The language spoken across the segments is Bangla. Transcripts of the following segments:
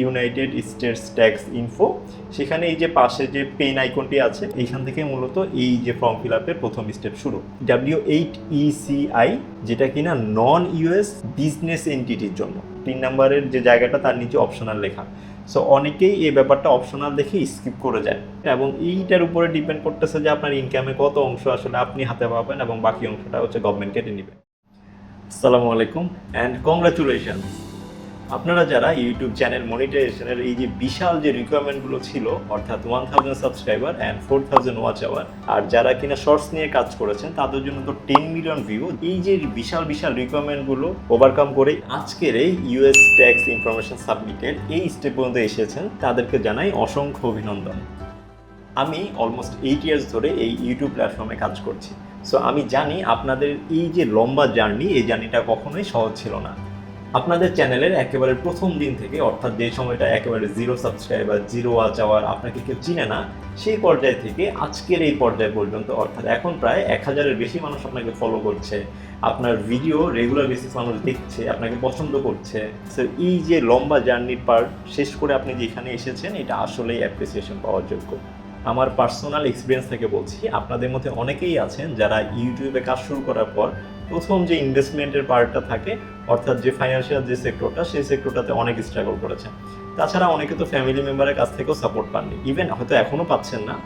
ইউনাইটেড স্টেটস ট্যাক্স ইনফো সেখানে এই যে পাশে যে পেন আইকনটি আছে, এইখান থেকে মূলত এই যে ফর্ম ফিল আপের প্রথম স্টেপ শুরু। ডাব্লিউ এইট ইসিআই যেটা কিনা নন ইউএস বিজনেস এন্টিটির জন্য। তিন নাম্বারের যে জায়গাটা, তার নিচে অপশনাল লেখা। সো অনেকেই এই ব্যাপারটা অপশনাল দেখে স্কিপ করে যায়। এবং এইটার উপরে ডিপেন্ড করতেছে যে আপনার ইনকামে কত অংশ আসলে আপনি হাতে পাবেন এবং বাকি অংশটা হচ্ছে গভর্নমেন্ট কেটে নেবে। আসসালামু আলাইকুম অ্যান্ড কংগ্রাচুলেশন আপনারা যারা ইউটিউব চ্যানেল মনিটাইজেশনের এই যে বিশাল যে রিকোয়ারমেন্টগুলো ছিল, অর্থাৎ one thousand subscriber and four thousand watch hour আর যারা কিনা শর্টস নিয়ে কাজ করেছেন, তাদের জন্য তো টেন মিলিয়ন ভিউ এই যে বিশাল বিশাল রিকোয়ারমেন্টগুলো ওভারকাম করে আজকের এই ইউএস ট্যাক্স ইনফরমেশন সাবমিটের এই স্টেপ পর্যন্ত এসেছেন, তাদেরকে জানাই অসংখ্য অভিনন্দন। আমি অলমোস্ট এইট ইয়ার্স ধরে এই ইউটিউব প্ল্যাটফর্মে কাজ করছি। সো আমি জানি আপনাদের এই যে লম্বা জার্নি এই জার্নিটা কখনোই সহজ ছিল না। আপনাদের চ্যানেলের একেবারে প্রথম দিন থেকে, অর্থাৎ যে সময়টা একেবারে zero subscriber zero watch hour আপনাকে কেউ চিনে না, সেই পর্যায় থেকে আজকের এই পর্যায় পর্যন্ত, অর্থাৎ এখন প্রায় এক হাজারের বেশি মানুষ আপনাকে ফলো করছে, আপনার ভিডিও রেগুলার বেসিস মানুষ দেখছে, আপনাকে পছন্দ করছে। সো এই যে লম্বা জার্নির পার্ট শেষ করে আপনি যেখানে এসেছেন, এটা আসলেই অ্যাপ্রিসিয়েশন পাওয়ার যোগ্য। আমার পার্সোনাল এক্সপিরিয়েন্স থেকে বলছি, আপনাদের মধ্যে অনেকেই আছেন যারা ইউটিউবে কাজ শুরু করার পর প্রথম যে ইনভেস্টমেন্টের পার্টটা থাকে, অর্থাৎ যে ফাইন্যান্সিয়াল যে সেক্টরটা সেই সেক্টরটাতে অনেক স্ট্রাগল করেছেন তাছাড়া অনেকে তো ফ্যামিলি মেম্বারের কাছ থেকেও সাপোর্ট পাননি। ইভেন হয়তো এখনও পাচ্ছেন না।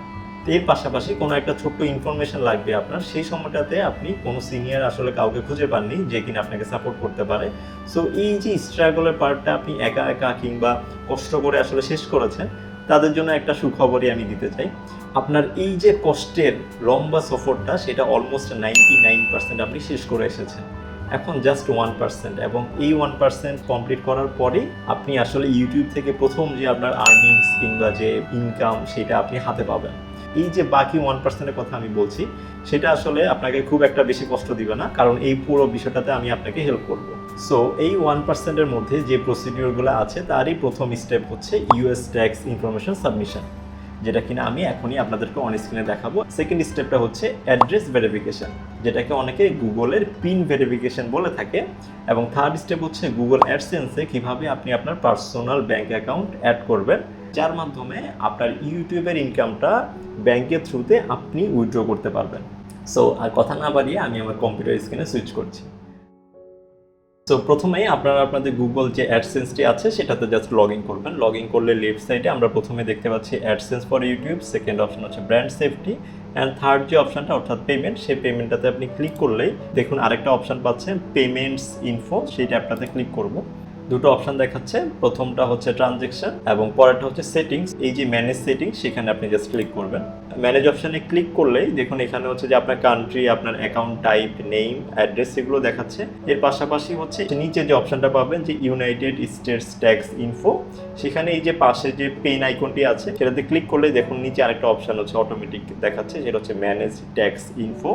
এর পাশাপাশি কোনো একটা ছোট্ট ইনফরমেশন লাগবে আপনার। সেই সময়টাতে আপনি কোনো সিনিয়র আসলে কাউকে খুঁজে পাননি যে কিনা আপনাকে সাপোর্ট করতে পারে। সো এই যে স্ট্রাগলের পার্টটা আপনি একা একা কিংবা কষ্ট করে আসলে শেষ করেছেন তাদের জন্য একটা সুখবরই আমি দিতে চাই। আপনার এই যে কষ্টের লম্বা সফরটা, সেটা অলমোস্ট নাইনটি নাইন পার্সেন্ট আপনি শেষ করে এসেছেন। এখন জাস্ট ওয়ান পার্সেন্ট এবং এই ওয়ান পার্সেন্ট কমপ্লিট করার পরে আপনি আসলে ইউটিউব থেকে প্রথম যে আপনার আর্নিংস কিংবা যে ইনকাম সেটা আপনি হাতে পাবেন। এই যে বাকি ওয়ান পার্সেন্টের কথা আমি বলছি, সেটা আসলে আপনাকে খুব একটা বেশি কষ্ট দিবে না, কারণ এই পুরো বিষয়টাতে আমি আপনাকে হেল্প করব। সো এই ওয়ান পার্সেন্টের মধ্যে যে প্রসিডিওরগুলো আছে, তারই প্রথম স্টেপ হচ্ছে ইউএস ট্যাক্স ইনফরমেশন সাবমিশন যেটা কিনা আমি এখনই আপনাদেরকে অন স্ক্রিনে দেখাবো। সেকেন্ড স্টেপটা হচ্ছে অ্যাড্রেস ভেরিফিকেশন যেটাকে অনেকে গুগলের পিন ভেরিফিকেশন বলে থাকে, এবং থার্ড স্টেপ হচ্ছে গুগল অ্যাডসেন্সে কীভাবে আপনি আপনার পার্সোনাল ব্যাঙ্ক অ্যাকাউন্ট অ্যাড করবেন। যার মাধ্যমে আপনার ইউটিউবের ইনকামটা ব্যাংকের থ্রুতে আপনি উইথড্র করতে পারবেন। সো আর কথা না বাড়িয়ে আমি আমার কম্পিউটার স্ক্রিনে সুইচ করছি। তো প্রথমেই আপনারা আপনাদের গুগল যে অ্যাডসেন্সটি আছে, সেটাতে জাস্ট লগ ইন করবেন। লগ ইন করলে লেফট সাইডে আমরা প্রথমে দেখতে পাচ্ছি AdSense for YouTube second option হচ্ছে ব্র্যান্ড সেফটি অ্যান্ড থার্ড যে অপশনটা অর্থাৎ পেমেন্ট সেই পেমেন্টটাতে আপনি ক্লিক করলেই দেখুন আরেকটা অপশন পাচ্ছেন পেমেন্টস ইনফো সেই ট্যাবটাতে ক্লিক করব। দুটো অপশন দেখাচ্ছে। প্রথমটা হচ্ছে ট্রানজেকশন এবং পরেরটা হচ্ছে সেটিংস এই যে ম্যানেজ সেটিংস সেখানে আপনি জাস্ট ক্লিক করবেন। ম্যানেজ অপশনে ক্লিক করলেই দেখুন এখানে হচ্ছে যে আপনার কান্ট্রি আপনার অ্যাকাউন্ট টাইপ নেম অ্যাড্রেস এগুলো দেখাচ্ছে। এর পাশাপাশি হচ্ছে নিচে যে অপশনটা পাবেন যে ইউনাইটেড স্টেটস ট্যাক্স ইনফো সেখানে এই যে পাশে যে পেন আইকনটি আছে, সেটাতে ক্লিক করলে দেখুন নিচে আরেকটা অপশন হচ্ছে অটোমেটিক দেখাচ্ছে যেটা হচ্ছে ম্যানেজ ট্যাক্স ইনফো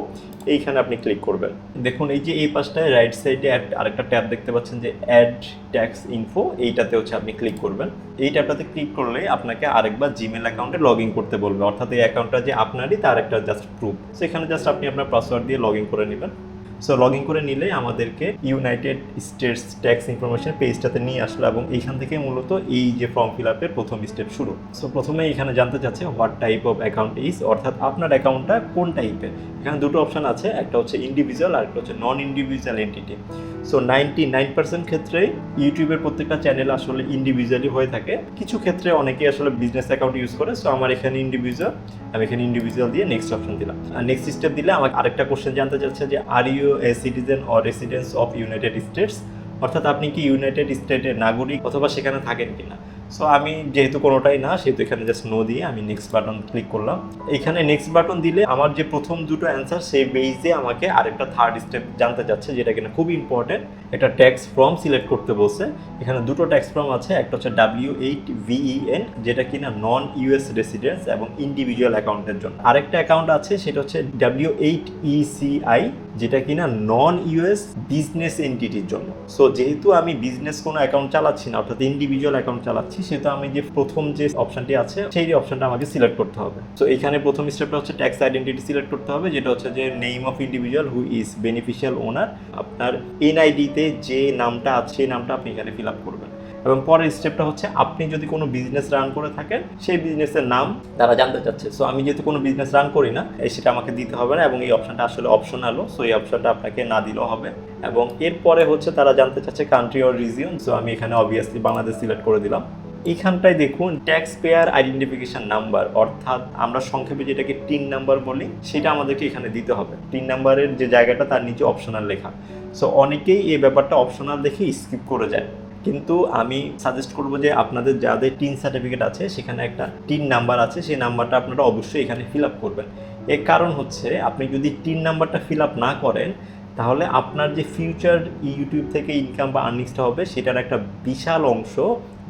এইখানে আপনি ক্লিক করবেন। দেখুন, এই যে এই পাশটায় রাইট সাইডে আরেকটা ট্যাব দেখতে পাচ্ছেন যে অ্যাড ট্যাক্স ইনফো এইটাতে হচ্ছে আপনি ক্লিক করবেন। এই ট্যাবটাতে ক্লিক করলে আপনাকে আরেকবার জিমেল অ্যাকাউন্টে লগ ইন করতে বলবে। অর্থাৎ এই অ্যাকাউন্টটা যে আপনারই, তার একটা জাস্ট প্রুফ সেখানে জাস্ট আপনি আপনার পাসওয়ার্ড দিয়ে লগ ইন করে নেবেন। সো লগ ইন করে নিলে আমাদেরকে ইউনাইটেড স্টেটস ট্যাক্স ইনফরমেশন পেজটাতে নিয়ে আসলো এবং এইখান থেকে মূলত এই যে ফর্ম ফিল আপের প্রথম স্টেপ শুরু। সো প্রথমে এখানে জানতে চাচ্ছে what type of account is অর্থাৎ আপনার অ্যাকাউন্টটা কোন টাইপের এখানে দুটো অপশন আছে, একটা হচ্ছে ইন্ডিভিজুয়াল আর একটা হচ্ছে non individual entity so ninety nine percent ক্ষেত্রে ইউটিউবের প্রত্যেকটা চ্যানেল আসলে ইন্ডিভিজুয়ালি হয়ে থাকে। কিছু ক্ষেত্রে অনেকেই আসলে বিজনেস অ্যাকাউন্ট ইউজ করে। সো আমার এখানে ইন্ডিভিজুয়াল আমি এখানে ইন্ডিভিজুয়াল দিয়ে নেক্সট অপশন দিলাম। আর নেক্সট স্টেপ দিলে আমাকে আরেকটা কোশ্চেন জানতে চাচ্ছে যে are you a citizen or residence of United States অর্থাৎ আপনি কি ইউনাইটেড স্টেটের নাগরিক অথবা সেখানে থাকেন কিনা? সো আমি যেহেতু কোনোটাই না, সেহেতু এখানে জাস্ট নো দিয়ে আমি নেক্সট বাটন ক্লিক করলাম। এখানে নেক্সট বাটন দিলে আমার যে প্রথম দুটো অ্যান্সার সেই বেইজে আমাকে আরেকটা থার্ড স্টেপ জানতে চাচ্ছে, যেটা কিনা খুব ইম্পর্টেন্ট একটা ট্যাক্স ফর্ম সিলেক্ট করতে বলছে। এখানে দুটো ট্যাক্স ফর্ম আছে, একটা হচ্ছে ডাব্লিউ এইট ভিইএন যেটা কিনা নন ইউএস রেসিডেন্স এবং ইন্ডিভিজুয়াল অ্যাকাউন্টের জন্য। আরেকটা অ্যাকাউন্ট আছে, সেটা হচ্ছে ডাব্লিউ এইট ইসিআই যেটা কিনা নন ইউএস বিজনেস এন্টিটির জন্য। সো যেহেতু আমি বিজনেস কোনো অ্যাকাউন্ট চালাচ্ছি না, অর্থাৎ ইন্ডিভিজুয়াল অ্যাকাউন্ট চালাচ্ছি, সেহেতু আমি যে প্রথম যে অপশনটি আছে, সেই অপশনটা আমাকে সিলেক্ট করতে হবে। সো এখানে প্রথম স্টেপটা হচ্ছে ট্যাক্স আইডেন্টিটি সিলেক্ট করতে হবে, যেটা হচ্ছে যে name of individual who is beneficial owner আপনার এনআইডিতে যে নামটা আছে, সেই নামটা আপনি এখানে ফিল আপ করবেন। এবং পরের স্টেপটা হচ্ছে, আপনি যদি কোনো বিজনেস রান করে থাকেন, সেই বিজনেসের নাম তারা জানতে চাচ্ছে। সো আমি যেহেতু কোনো বিজনেস রান করি না সেটা আমাকে দিতে হবে না, এবং এই অপশনটা আসলে অপশন আলো সো এই অপশনটা আপনাকে না দিলেও হবে। এবং এরপরে হচ্ছে তারা জানতে চাচ্ছে কান্ট্রি অর রিজিয়ন সো আমি এখানে অবভিয়াসলি বাংলাদেশ সিলেক্ট করে দিলাম। এখানটায় দেখুন ট্যাক্স পেয়ার আইডেন্টিফিকেশন নাম্বার অর্থাৎ আমরা সংক্ষেপে যেটাকে টিন নাম্বার বলি, সেটা আমাদেরকে এখানে দিতে হবে। টিন নাম্বারের যে জায়গাটা, তার নিচে অপশনাল লেখা। সো অনেকেই এই ব্যাপারটা অপশনাল দেখে স্কিপ করে যায়। কিন্তু আমি সাজেস্ট করব যে আপনাদের যাদের টিন সার্টিফিকেট আছে, সেখানে একটা টিন নাম্বার আছে, সেই নাম্বারটা আপনারা অবশ্যই এখানে ফিল আপ করবেন। এর কারণ হচ্ছে, আপনি যদি টিন নাম্বারটা ফিল আপ না করেন, তাহলে আপনার যে ফিউচার ইউটিউব থেকে ইনকাম বা আর্নিংসটা হবে, সেটার একটা বিশাল অংশ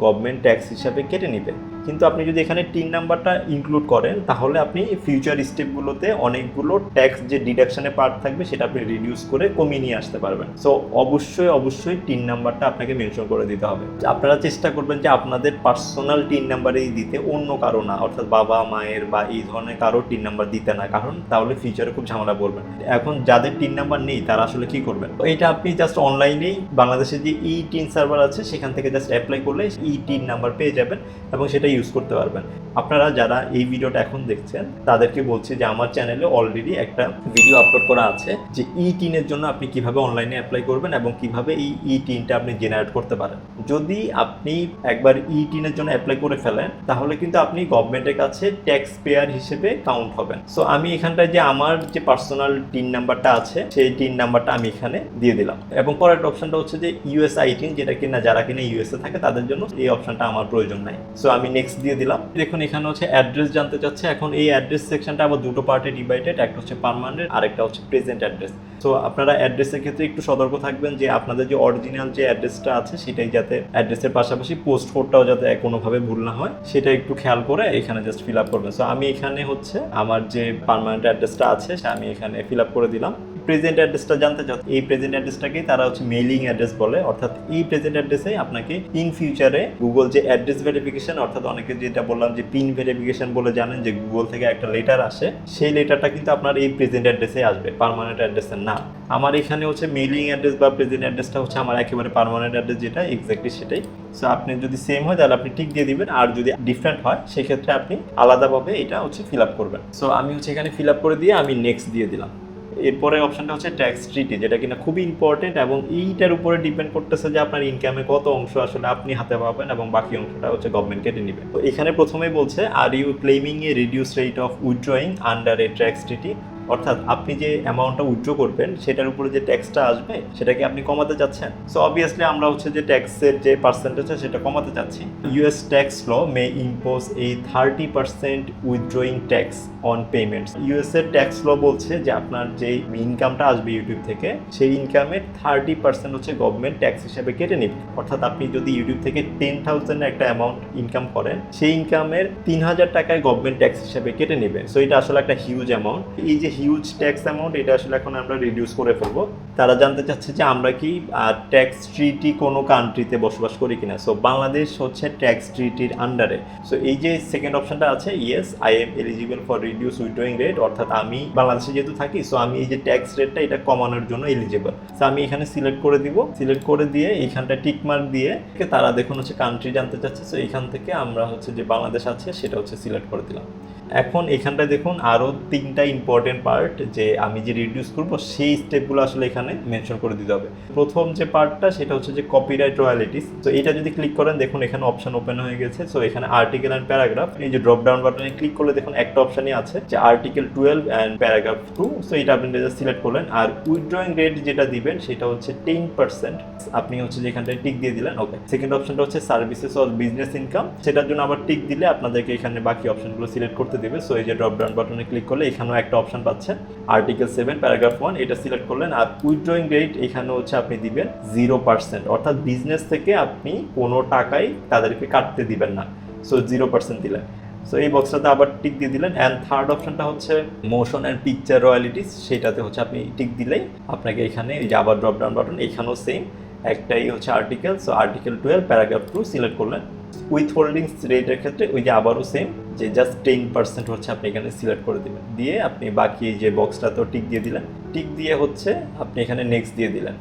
গভর্নমেন্ট ট্যাক্স হিসাবে কেটে নেবে। কিন্তু আপনি যদি এখানে টিন নাম্বারটা ইনক্লুড করেন, তাহলে আপনি ফিউচার স্টেপগুলোতে অনেকগুলো ট্যাক্স যে ডিডাকশনের পার্ট থাকবে, সেটা আপনি রিডিউস করে কমিয়ে নিয়ে আসতে পারবেন। সো অবশ্যই অবশ্যই টিন নাম্বারটা আপনাকে মেনশন করে দিতে হবে। আপনারা চেষ্টা করবেন যে আপনাদের পার্সোনাল টিন নাম্বারেই দিতে, অন্য কারও না। অর্থাৎ বাবা, মায়ের বা এই ধরনের কারও টিন নাম্বার দিতে না, কারণ তাহলে ফিউচারে খুব ঝামেলা পড়বেন এখন যাদের টিন নাম্বার নেই, তারা আসলে কি করবেন? এটা আপনি জাস্ট অনলাইনেই বাংলাদেশের যে ই টিন সার্ভার আছে, সেখান থেকে জাস্ট অ্যাপ্লাই করলে ই টিন নাম্বার পেয়ে যাবেন এবং সেটা ইউজ করতে পারবেন। আপনারা যারা এই ভিডিওটা এখন দেখছেন, তাদেরকে বলছি যে আমার চ্যানেলে অলরেডি একটা ভিডিও আপলোড করা আছে যে ই টিনের জন্য আপনি কীভাবে অনলাইনে অ্যাপ্লাই করবেন এবং কীভাবে এই ই টিনটা আপনি জেনারেট করতে পারেন। যদি আপনি একবার ই টিনের জন্য অ্যাপ্লাই করে ফেলেন, তাহলে কিন্তু আপনি গভর্নমেন্টের কাছে ট্যাক্স পেয়ার হিসেবে কাউন্ট হবেন। সো আমি এখানটায় যে আমার যে পার্সোনাল টিন নাম্বারটা আছে, সেই টিন নাম্বারটা আমি এখানে দিয়ে দিলাম। এবং পরের অপশনটা হচ্ছে যে ইউএস আইটিন যেটা কিনা যারা কিনা ইউএসএ থাকে, তাদের জন্য এই অপশনটা আমার প্রয়োজন নাই। সো আমি নেক্সট দিয়ে দিলাম। দেখুন, এখানে হচ্ছে অ্যাড্রেস জানতে চাচ্ছে। এখন এই অ্যাড্রেস সেকশনটা আবার দুটো পার্টে ডিভাইডেড একটা হচ্ছে পার্মানেন্ট আর একটা হচ্ছে প্রেজেন্ট অ্যাড্রেস সো আপনারা অ্যাড্রেসের ক্ষেত্রে একটু সতর্ক থাকবেন যে আপনাদের যে অরিজিনাল যে অ্যাড্রেসটা আছে, সেটাই যাতে অ্যাড্রেসের পাশাপাশি পোস্ট কোডটাও যাতে কোনোভাবে ভুল না হয়, সেটা একটু খেয়াল করে এখানে জাস্ট ফিল আপ করবেন। সো আমি এখানে হচ্ছে আমার যে পার্মানেন্ট অ্যাড্রেসটা আছে, সে আমি এখানে ফিল আপ করে দিলাম। প্রেজেন্ট অ্যাড্রেসটা জানতে চাও এই প্রেজেন্ট অ্যাড্রেসটাকেই তারা হচ্ছে মেইলিং অ্যাড্রেস বলে। অর্থাৎ এই প্রেজেন্ট অ্যাড্রেসে আপনাকে ইন ফিউচারে গুগল যে অ্যাড্রেস ভেরিফিকেশন অর্থাৎ অনেকে যেটা বললাম যে পিন ভেরিফিকেশন বলে জানেন যে গুগল থেকে একটা লেটার আসে, সেই লেটারটা কিন্তু আপনার এই প্রেজেন্ট অ্যাড্রেসে আসবে পার্মানেন্ট অ্যাড্রেসের না আমার এখানে হচ্ছে মেইলিং অ্যাড্রেস বা প্রেজেন্ট অ্যাড্রেসটা হচ্ছে আমার একেবারে পার্মানেন্ট অ্যাড্রেস যেটা এক্স্যাক্টলি সেটাই। সো আপনি যদি সেম হয়, তাহলে আপনি টিক দিয়ে দিবেন। আর যদি ডিফারেন্ট হয়, সেক্ষেত্রে আপনি আলাদাভাবে এটা হচ্ছে ফিল আপ করবেন। সো আমি হচ্ছে এখানে ফিল আপ করে দিয়ে আমি নেক্সট দিয়ে দিলাম। এরপরে অপশনটা হচ্ছে ট্যাক্স ট্রিটি যেটা কিনা খুবই ইম্পর্টেন্ট এবং এইটার উপরে ডিপেন্ড করতেছে যে আপনার ইনকামে কত অংশ আসলে আপনি হাতে পাবেন এবং বাকি অংশটা হচ্ছে গভর্নমেন্ট কেটে নেবে। তো এখানে প্রথমেই বলছে are you claiming a reduce rate of withdrawing under a tax treaty অর্থাৎ আপনি যে অ্যামাউন্টটা উইথড্র করবেন, সেটার উপরে যে ট্যাক্সটা আসবে, সেটাকে আপনি কমাতে চাচ্ছেন সো অবভিয়াসলি আমরা হচ্ছে যে ট্যাক্সের যে পার্সেন্টেজ সেটা কমাতে চাচ্ছি US tax law may impose এই thirty percent withdrawing tax on payments US এর ট্যাক্স ল বলছে যে আপনার যে ইনকামটা আসবে ইউটিউব থেকে, সেই ইনকামের থার্টি পার্সেন্ট হচ্ছে গভর্নমেন্ট ট্যাক্স হিসেবে কেটে নেবে। অর্থাৎ আপনি যদি ইউটিউব থেকে টেন থাউজেন্ড একটা অ্যামাউন্ট ইনকাম করেন, সেই ইনকামের তিন হাজার টাকায় গভর্নমেন্ট ট্যাক্স হিসেবে কেটে নেবে। সো এটা আসলে একটা হিউজ অ্যামাউন্ট এই যে হিউজ ট্যাক্স অ্যামাউন্ট এটা আসলে এখন আমরা রিডিউস করে ফেলব। তারা জানতে চাচ্ছে যে আমরা কি ট্যাক্স ট্রিটি কোনো কান্ট্রিতে বসবাস করি কিনা? সো বাংলাদেশ হচ্ছে ট্যাক্স ট্রিটির আন্ডারে সো এই যে সেকেন্ড অপশনটা আছে yes I am eligible for reduce withdrawing rate অর্থাৎ আমি বাংলাদেশে যেহেতু থাকি সো আমি এই যে ট্যাক্স রেটটা এটা কমানোর জন্য এলিজিবল সো আমি এখানে সিলেক্ট করে দিব। সিলেক্ট করে দিয়ে এইখানটা টিক মার্ক দিয়ে তারা দেখুন হচ্ছে কান্ট্রি জানতে চাচ্ছে। সো এইখান থেকে আমরা হচ্ছে যে বাংলাদেশ আছে, সেটা হচ্ছে সিলেক্ট করে দিলাম। এখন এখানটায় দেখুন আরও তিনটা ইম্পর্টেন্ট পার্ট যে আমি যে রিডিউস করব, সেই স্টেপগুলো আসলে এখানে মেনশন করে দিতে হবে। প্রথম যে পার্টটা সেটা হচ্ছে যে কপিরাইট রয়্যালিটিস তো এটা যদি ক্লিক করেন, দেখুন এখানে অপশন ওপেন হয়ে গেছে। সো এখানে আর্টিকেল অ্যান্ড প্যারাগ্রাফ এই যে ড্রপ ডাউন বাটনে ক্লিক করলে দেখুন একটা অপশনই আছে, যে article twelve and paragraph two so এটা আপনি সিলেক্ট করলেন। আর উইথড্রয়িং রেট যেটা দিবেন, সেটা হচ্ছে টেন পার্সেন্ট আপনি হচ্ছে যে এখানটায় টিক দিয়ে দিলেন ওকে সেকেন্ড অপশনটা হচ্ছে সার্ভিসেস অর বিজনেস ইনকাম সেটার জন্য আবার টিক দিলে আপনাদেরকে এখানে বাকি অপশনগুলো সিলেক্ট করতে দেবে। সো এই যে ড্রপ ডাউন বাটনে ক্লিক করলে এখানেও একটা অপশন পাচ্ছেন আর্টিকেল সেভেন প্যারাগ্রাফ ওয়ান এটা সিলেক্ট করলেন আর উইথড্রয়িং রেট এখানে হচ্ছে আপনি দিবেন জিরো পার্সেন্ট অর্থাৎ বিজনেস থেকে আপনি কোনো টাকাই তাদেরকে কাটতে দিবেন না। সো জিরো পার্সেন্ট দিলেন। সো এই বক্সটাতে আবার টিক দিয়ে দিলেন অ্যান্ড থার্ড অপশনটা হচ্ছে মোশন অ্যান্ড পিকচার রয়্যালিটিস সেটাতে হচ্ছে আপনি টিক দিলেই আপনাকে এখানে এই যে আবার ড্রপ ডাউন বাটন এখানেও সেম একটাই হচ্ছে article so article twelve paragraph two select করলেন। উইথ হোল্ডিংস রেটের ক্ষেত্রে ওই যে আবারও সেম যে জাস্ট টেন পার্সেন্ট হচ্ছে আপনি এখানে সিলেক্ট করে দিবেন। দিয়ে আপনি বাকি যে বক্সটা তো টিক দিয়ে দিলেন টিক দিয়ে হচ্ছে আপনি এখানে নেক্সট দিয়ে দিলেন।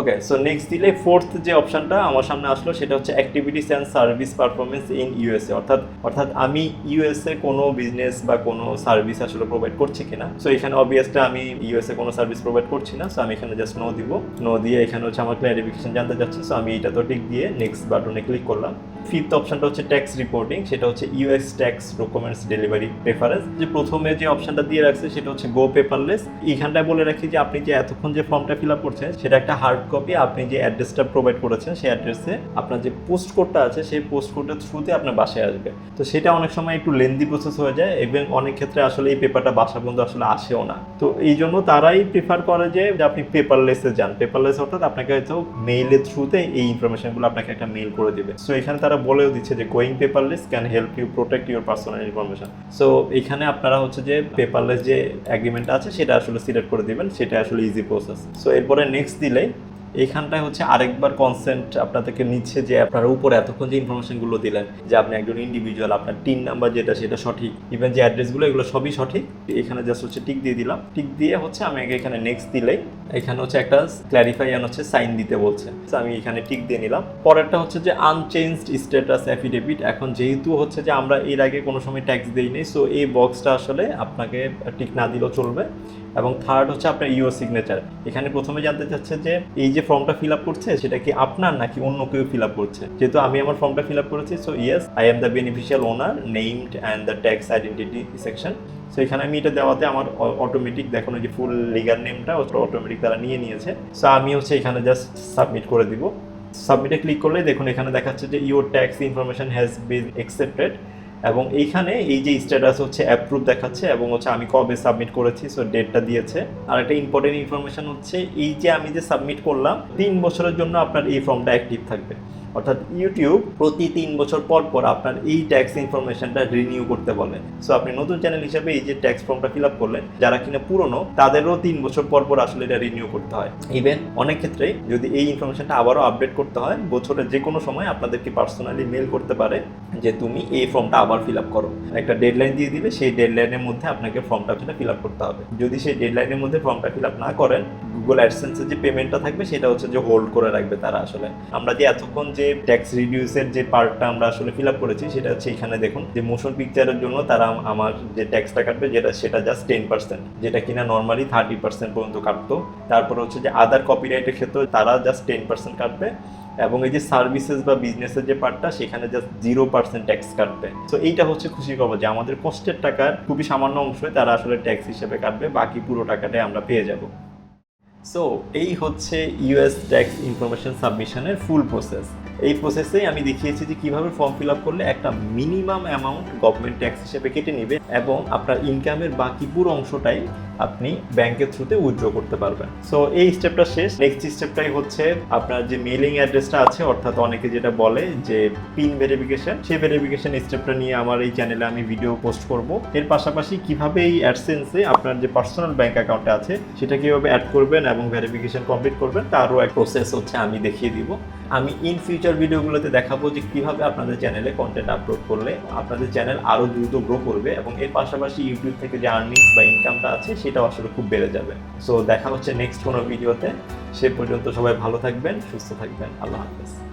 ওকে সো নেক্সট দিলে ফোর্থ যে অপশনটা আমার সামনে আসলো, সেটা হচ্ছে activities and service performance in USA অর্থাৎ অর্থাৎ আমি ইউএসএ কোনো বিজনেস বা কোনো সার্ভিস আসলে প্রোভাইড করছি কিনা। সো এখানে অবভিয়াসলি আমি ইউএসএ কোনো সার্ভিস প্রোভাইড করছি না। সো আমি এখানে জাস্ট নো দিব। নো দিয়ে এখানে হচ্ছে আমার ক্লারিফিকেশন জানতে চাচ্ছে সো আমি এটা তো টিক দিয়ে নেক্সট বাটনে ক্লিক করলাম। ফিফথ অপশনটা হচ্ছে ট্যাক্স রিপোর্টিং সেটা হচ্ছে US tax documents delivery preference যে প্রথমে যে অপশনটা দিয়ে রাখছে সেটা হচ্ছে গো পেপারলেস এইখানটায় বলে রাখি যে আপনি যে এতক্ষণ যে ফর্মটা ফিল আপ করছেন, সেটা একটা হার্ড কপি আপনি যে অ্যাড্রেসটা প্রোভাইড করেছেন, সেই অ্যাড্রেসে আপনার যে পোস্ট কোডটা আছে, সেই পোস্ট কোডের থ্রুতে আপনার বাসায় আসবে। তো সেটা অনেক সময় একটু লেন্দি প্রসেস হয়ে যায় এবং অনেক ক্ষেত্রে আসলে এই পেপারটা বাসা পর্যন্ত আসলে আসেও না। তো এই জন্য তারাই প্রিফার করে যে যে আপনি পেপারলেসে যান। পেপারলেস অর্থাৎ আপনাকে হয়তো মেইলের থ্রুতে এই ইনফরমেশনগুলো আপনাকে একটা মেইল করে দেবে। সো এখানে তারা বলেও দিচ্ছে যে going paperless can help you protect your personal information so এখানে আপনারা হচ্ছে যে পেপারলেস যে অ্যাগ্রিমেন্ট আছে, সেটা আসলে সিলেক্ট করে দিবেন সেটা আসলে ইজি প্রসেস সো এরপরে নেক্সট দিলেই এইখানটায় হচ্ছে আরেকবার কনসেন্ট আপনাদেরকে নিচ্ছে যে আপনার উপরে এতক্ষণ যে ইনফরমেশনগুলো দিলেন, যে আপনি একজন ইন্ডিভিজুয়াল আপনার টিন নাম্বার যেটা, সেটা সঠিক ইভেন যে অ্যাড্রেসগুলো এগুলো সবই সঠিক। এখানে জাস্ট হচ্ছে টিক দিয়ে দিলাম। টিক দিয়ে হচ্ছে আমি আগে এখানে নেক্সট দিলেই, এখানে হচ্ছে একটা ক্ল্যারিফাই অ্যান্ড হচ্ছে সাইন দিতে বলছে। আমি এখানে টিক দিয়ে নিলাম। পরেরটা হচ্ছে যে আনচেঞ্জড স্ট্যাটাস অ্যাফিডেভিট এখন যেহেতু হচ্ছে যে আমরা এর আগে কোনো সময় ট্যাক্স দিইনি সো এই বক্সটা আসলে আপনাকে টিক না দিলেও চলবে। এবং থার্ড হচ্ছে আপনার ইও সিগনেচার এখানে প্রথমে জানতে চাচ্ছে যে এই যে ফর্মটা ফিল আপ করছে, সেটা কি আপনার নাকি অন্য কেউ ফিল আপ করছে? যেহেতু আমি আমার ফর্মটা ফিল আপ করেছি so yes I am the beneficial owner named and the tax identity section so এখানে আমি এটা দেওয়াতে আমার অটোমেটিক দেখানো যে ফুল লিগার নেমটা অটোমেটিক তারা নিয়ে নিয়েছে। সো আমি হচ্ছে এখানে জাস্ট সাবমিট করে দিব। সাবমিটে ক্লিক করলে দেখুন এখানে দেখাচ্ছে যে your tax information has been accepted এবং এইখানে এই যে স্ট্যাটাস হচ্ছে অ্যাপ্রুভ দেখাচ্ছে এবং হচ্ছে আমি কবে সাবমিট করেছি সো ডেটটা দিয়েছে। আর একটা ইম্পর্টেন্ট ইনফরমেশন হচ্ছে, এই যে আমি যে সাবমিট করলাম, তিন বছরের জন্য আপনার এই ফর্মটা অ্যাক্টিভ থাকবে। অর্থাৎ ইউটিউব প্রতি তিন বছর পর পর আপনার এই ট্যাক্স ইনফরমেশনটা রিনিউ করতে বলে। সো আপনি নতুন চ্যানেল হিসেবে এই যে ট্যাক্স ফর্মটা ফিল আপ করলেন, যারা কিনা পুরনো, তাদেরও তিন বছর পর পর আসলে এটা রিনিউ করতে হয়। ইভেন অনেক ক্ষেত্রে যদি এই ইনফরমেশনটা আবারও আপডেট করতে হয়, বছরের যে কোনো সময় আপনাদেরকে পার্সোনালি মেল করতে পারে যে, তুমি এই ফর্মটা আবার ফিল আপ করো। একটা ডেডলাইন দিয়ে দিবে সেই ডেডলাইনের মধ্যে আপনাকে ফর্মটা সেটা ফিল আপ করতে হবে। যদি সেই ডেডলাইনের মধ্যে ফর্মটা ফিল আপ না করেন গুগল অ্যাডসেন্সের যে পেমেন্টটা থাকবে, সেটা হচ্ছে যে হোল্ড করে রাখবে তারা আসলে। আমরা যে এতক্ষণ যে ট্যাক্স রিডিউসের যে পার্টটা আমরা আসলে ফিল আপ করেছি, সেটা হচ্ছে এখানে দেখুন, যে মোশন পিকচারের জন্য তারা আমার যে ট্যাক্সটা কাটবে, যেটা, সেটা জাস্ট টেন পার্সেন্ট যেটা কিনা নর্মালি থার্টি পার্সেন্ট পর্যন্ত কাটতো। তারপর হচ্ছে যে আদার কপিরাইটের ক্ষেত্রে তারা জাস্ট টেন পার্সেন্ট কাটবে এবং এই যে সার্ভিসেস বা বিজনেসের যে পার্টটা সেখানে জাস্ট জিরো পার্সেন্ট ট্যাক্স কাটবে। তো এইটা হচ্ছে খুশি খবর যে আমাদের কষ্টের টাকার খুবই সামান্য অংশই তারা আসলে ট্যাক্স হিসেবে কাটবে, বাকি পুরো টাকাটাই আমরা পেয়ে যাব। সো এই হচ্ছে ইউএস ট্যাক্স ইনফরমেশন সাবমিশনের ফুল প্রসেস এই প্রসেসেই আমি দেখিয়েছি যে কীভাবে ফর্ম ফিল আপ করলে একটা মিনিমাম অ্যামাউন্ট গভর্নমেন্ট ট্যাক্স হিসেবে কেটে নেবে এবং আপনার ইনকামের বাকি পুরো অংশটাই আপনি ব্যাংকের থ্রুতে উইথড্র করতে পারবেন। সো এই স্টেপটা শেষ। নেক্সট স্টেপটাই হচ্ছে আপনার যে মেলিং অ্যাড্রেসটা আছে, অর্থাৎ অনেকে যেটা বলে যে পিন ভেরিফিকেশন সেই ভেরিফিকেশন স্টেপটা নিয়ে আমার এই চ্যানেলে আমি ভিডিও পোস্ট করব। এর পাশাপাশি কীভাবে এই অ্যাডসেন্সে আপনার যে পার্সোনাল ব্যাংক অ্যাকাউন্টে আছে, সেটা কীভাবে অ্যাড করবেন এবং ভেরিফিকেশন কমপ্লিট করবেন, তারও এক প্রসেস হচ্ছে আমি দেখিয়ে দিব। আমি ইন ফিউচার ভিডিওগুলোতে দেখাবো যে কীভাবে আপনাদের চ্যানেলে কন্টেন্ট আপলোড করলে আপনাদের চ্যানেল আরও দ্রুত গ্রো করবে এবং এর পাশাপাশি ইউটিউব থেকে যে আর্নিংস বা ইনকামটা আছে, সেটাও আসলে খুব বেড়ে যাবে। সো দেখা হচ্ছে নেক্সট কোনো ভিডিওতে সে পর্যন্ত সবাই ভালো থাকবেন, সুস্থ থাকবেন। আল্লাহ হাফেজ।